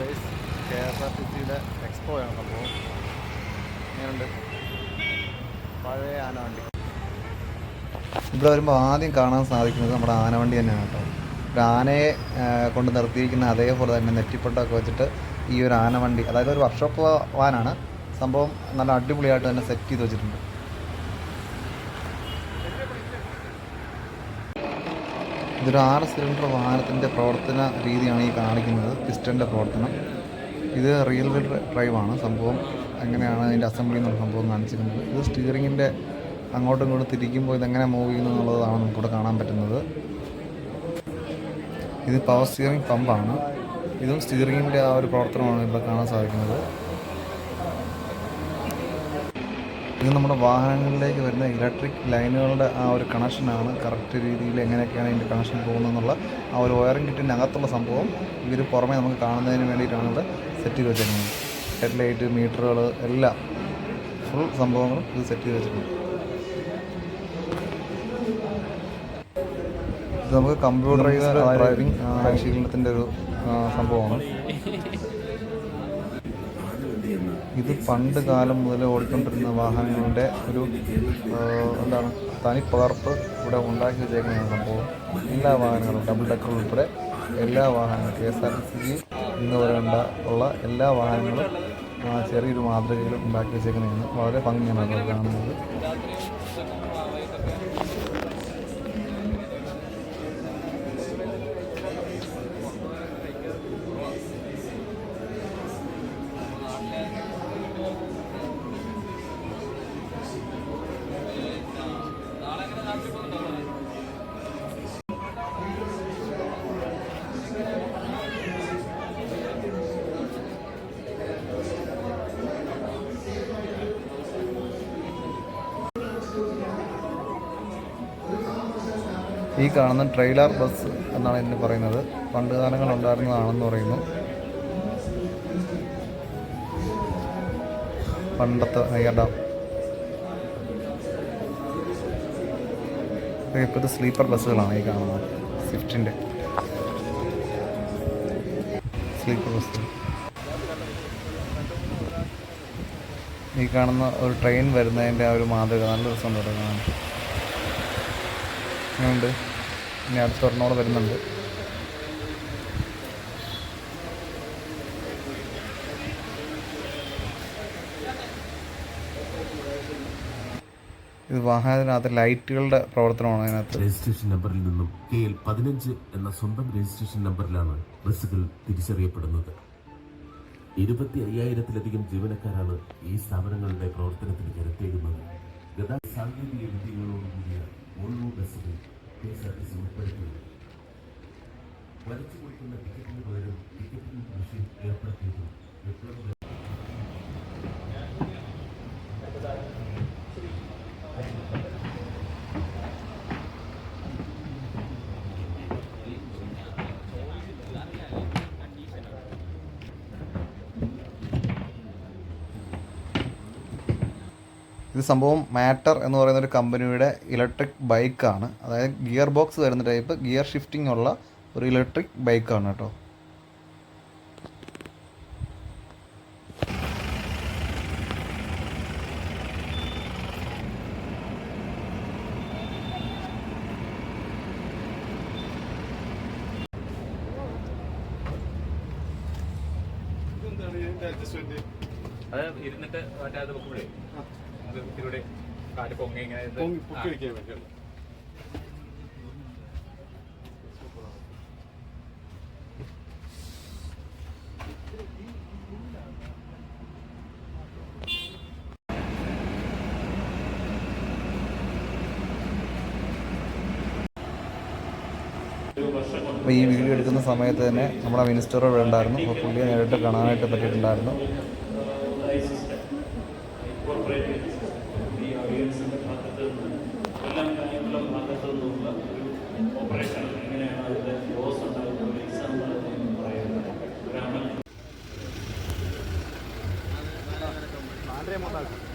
Guys K S R T സിയുടെ expo ആണ് സംഭവം ഇങ്ങനെയുണ്ട്. പഴയ ആനവണ്ടി. ഇവിടെ വരുമ്പോൾ ആദ്യം കാണാൻ സാധിക്കുന്നത് നമ്മുടെ ആനവണ്ടി തന്നെയാണ് കേട്ടോ. ഒരു ആനയെ കൊണ്ട് നിർത്തിയിരിക്കുന്ന അതേപോലെ തന്നെ നെറ്റിപ്പൊട്ടൊക്കെ വെച്ചിട്ട് ഈ ഒരു ആനവണ്ടി അതായത് ഒരു വർക്ക്ഷോപ്പ് വാനാണ് സംഭവം നല്ല അടിപൊളിയായിട്ട് തന്നെ സെറ്റ് ചെയ്ത് വെച്ചിട്ടുണ്ട്. ഇതൊരു ആറ് സിലിണ്ടർ വാഹനത്തിന്റെ പ്രവർത്തന രീതിയാണ് ഈ കാണിക്കുന്നത് പിസ്റ്റന്റെ പ്രവർത്തനം. ഇത് റിയൽ വീൽ ഡ്രൈവാണ് സംഭവം എങ്ങനെയാണ് അതിന്റെ അസംബ്ലി എന്നുള്ള സംഭവം കാണിച്ചിരിക്കുന്നത്. ഇത് സ്റ്റിയറിങ്ങിന്റെ അങ്ങോട്ടും ഇങ്ങോട്ടും തിരിക്കുമ്പോൾ ഇതെങ്ങനെ മൂവ് ചെയ്യുന്നു എന്നുള്ളതാണ് നമുക്കിവിടെ കാണാൻ പറ്റുന്നത്. ഇത് പവർ സ്റ്റിയറിംഗ് പമ്പാണ് ഇതും സ്റ്റിയറിങ്ങിന്റെ ആ ഒരു പ്രവർത്തനമാണ് ഇവിടെ കാണാൻ സാധിക്കുന്നത്. ഇത് നമ്മുടെ വാഹനങ്ങളിലേക്ക് വരുന്ന ഇലക്ട്രിക് ലൈനുകളുടെ ആ ഒരു കണക്ഷനാണ് കറക്റ്റ് രീതിയിൽ എങ്ങനെയൊക്കെയാണ് ഇതിന്റെ കണക്ഷൻ പോകുന്നതെന്നുള്ള ആ ഒരു വയറിംഗ് കിറ്റിന്റെ അകത്തുള്ള സംഭവം ഇവർ പുറമേ നമുക്ക് കാണുന്നതിന് വേണ്ടിയിട്ടാണ് ഇവിടെ സെറ്റ് ചെയ്ത് വെച്ചിരിക്കുന്നത്. ഹെഡ് ലൈറ്റ് മീറ്ററുകൾ എല്ലാം ഫുൾ സംഭവങ്ങളും ഇത് സെറ്റ് ചെയ്ത് വെച്ചിട്ടുണ്ട് ഇത് നമുക്ക് കമ്പ്യൂട്ടറൈസ് ഡ്രൈവിംഗ് പരിശീലനത്തിന്റെ ഒരു സംഭവമാണ്. ഇത് പണ്ട് കാലം മുതൽ ഓടിക്കൊണ്ടിരുന്ന വാഹനങ്ങളുടെ ഒരു എന്താണ് തനി പകർപ്പ് ഇവിടെ ഉണ്ടാക്കി വെച്ചേക്കുന്ന എല്ലാ വാഹനങ്ങളും ഡബിൾ ഡെക്കർ ഉൾപ്പെടെ എല്ലാ വാഹനങ്ങളും കെ എസ് ആർ ടി സിയിൽ ഇന്ന് വരേണ്ട ഉള്ള എല്ലാ വാഹനങ്ങളും ചെറിയൊരു മാതൃകയിൽ ഉണ്ടാക്കി വെച്ചേക്കുന്നതാണ്. വളരെ ഭംഗിയാണ് കാണുന്നത്. ഈ കാണുന്ന ട്രെയിലർ ബസ് എന്നാണ് ഇതിന് പറയുന്നത്. പണ്ട് കാലങ്ങൾ ഉണ്ടായിരുന്നതാണെന്ന് പറയുന്നു. പണ്ടത്തെ അയ്യട ഇപ്പോൾ ഇത് സ്ലീപ്പർ ബസ്സുകളാണ് ഈ കാണുന്നത്. സ്വിഫ്റ്റിന്റെ. Sleeper bus. ഈ കാണുന്ന ഒരു ട്രെയിൻ വരുന്നതിന്റെ ആ ഒരു മാതൃക. നല്ല ദിവസം തുടങ്ങുന്നുണ്ട് ഉണ്ട് ഇനി അടുത്ത ഒരെണ്ണോട് വരുന്നുണ്ട്. ഇത് വാഹനത്തിനകത്ത് ലൈറ്റുകളുടെ പ്രവർത്തനമാണ് അതിനകത്ത്. രജിസ്ട്രേഷൻ നമ്പറിൽ നിന്നും കെ എൽ പതിനഞ്ച് എന്ന സ്വന്തം രജിസ്ട്രേഷൻ നമ്പറിലാണ് ബസ്സുകൾ തിരിച്ചറിയപ്പെടുന്നത്. ഇരുപത്തി അയ്യായിരത്തിലധികം ജീവനക്കാരാണ് ഈ സ്ഥാപനങ്ങളുടെ പ്രവർത്തനത്തിന് കരുത്തേകുന്നത് ഗതാഗത സാങ്കേതിക വിദ്യകളോടുകൂടിയ ഓൾവോ ബസ്സുകൾ K S R T C ഉൾപ്പെടുത്തിയത് വലിച്ചു കൊടുക്കുന്ന ടിക്കറ്റിന് പകരം ടിക്കറ്റിംഗ് മെഷീൻ ഏർപ്പെടുത്തിയതും വിപ്ലവ ഇത് സംഭവം മാറ്റർ എന്ന് പറയുന്ന ഒരു കമ്പനിയുടെ ഇലക്ട്രിക് ബൈക്കാണ്. അതായത് ഗിയർ ബോക്സ് വരുന്ന ടൈപ്പ് ഗിയർ ഷിഫ്റ്റിംഗ് ഉള്ള ഒരു ഇലക്ട്രിക് ബൈക്കാണ് കേട്ടോ. അത് ഇരുന്നിട്ട് മറ്റേ അത് വെക്കുമ്പോഴേ. ഇതിലൂടെ കാൽ പൊങ്ങി ഇങ്ങനെ ഇത് പൊക്കി വെക്കാൻ വേണ്ടിയുള്ള അപ്പോൾ ഈ വീഡിയോ എടുക്കുന്ന സമയത്ത് തന്നെ നമ്മുടെ മിനിസ്റ്റർ ഇവിടെ ഉണ്ടായിരുന്നു. അപ്പോൾ പുള്ളിയെ നേരിട്ട് കാണാനായിട്ട് പറ്റിയിട്ടുണ്ടായിരുന്നു. రేపు ఉన్నారు